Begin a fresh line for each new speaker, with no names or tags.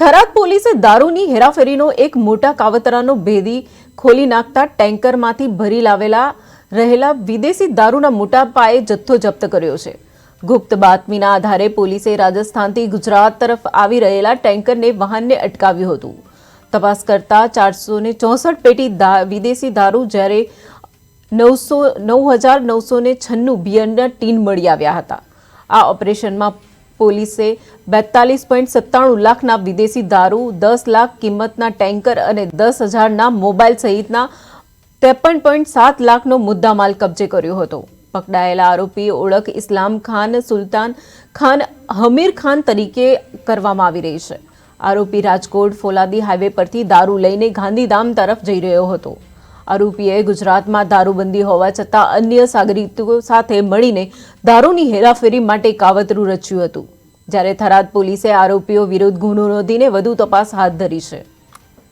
થરાદ પોલીસે દારૂની હેરાફેરીનો એક મોટા કાવતરાનો ભેદી ખોલી નાખતા ટેન્કરમાંથી ભરી લાવેલા રહેલા વિદેશી દારૂના મોટા પાયે જથ્થો જપ્ત કર્યો છે. ગુપ્ત બાતમીના આધારે પોલીસે રાજસ્થાનથી ગુજરાત તરફ આવી રહેલા ટેન્કરને વાહનને અટકાવ્યું હતું. તપાસ કરતા ચારસો ને ચોસઠ પેટી વિદેશી દારૂ જ્યારે નવસો, નવ હજાર નવસો ને છન્નું બિયરના ટીન મળી આવ્યા હતા. આ ઓપરેશનમાં પોલીસે બેતાલીસ પોઈન્ટ સત્તાણું લાખના વિદેશી દારૂ, દસ લાખ કિંમતના ટેન્કર અને દસ હજારના મોબાઈલ સહિતના ત્રેપન પોઈન્ટ સાત લાખનો મુદ્દામાલ કબજે કર્યો હતો. પકડાયેલા આરોપી ઓળખ ઇસ્લામ ખાન, સુલતાન ખાન, હમીર ખાન તરીકે કરવામાં આવી રહી છે. આરોપી રાજકોટ ફોલાદી હાઈવે પરથી દારૂ લઈને ગાંધીધામ તરફ જઈ રહ્યો હતો. આરોપીએ ગુજરાતમાં દારૂબંધી હોવા છતાં અન્ય સાગરીતો સાથે મળીને દારૂની હેરાફેરી માટે કાવતરું રચ્યું હતું. જ્યારે થરાદ પોલીસે આરોપીઓ વિરુદ્ધ ગુનો નોંધીને વધુ તપાસ હાથ ધરી છે.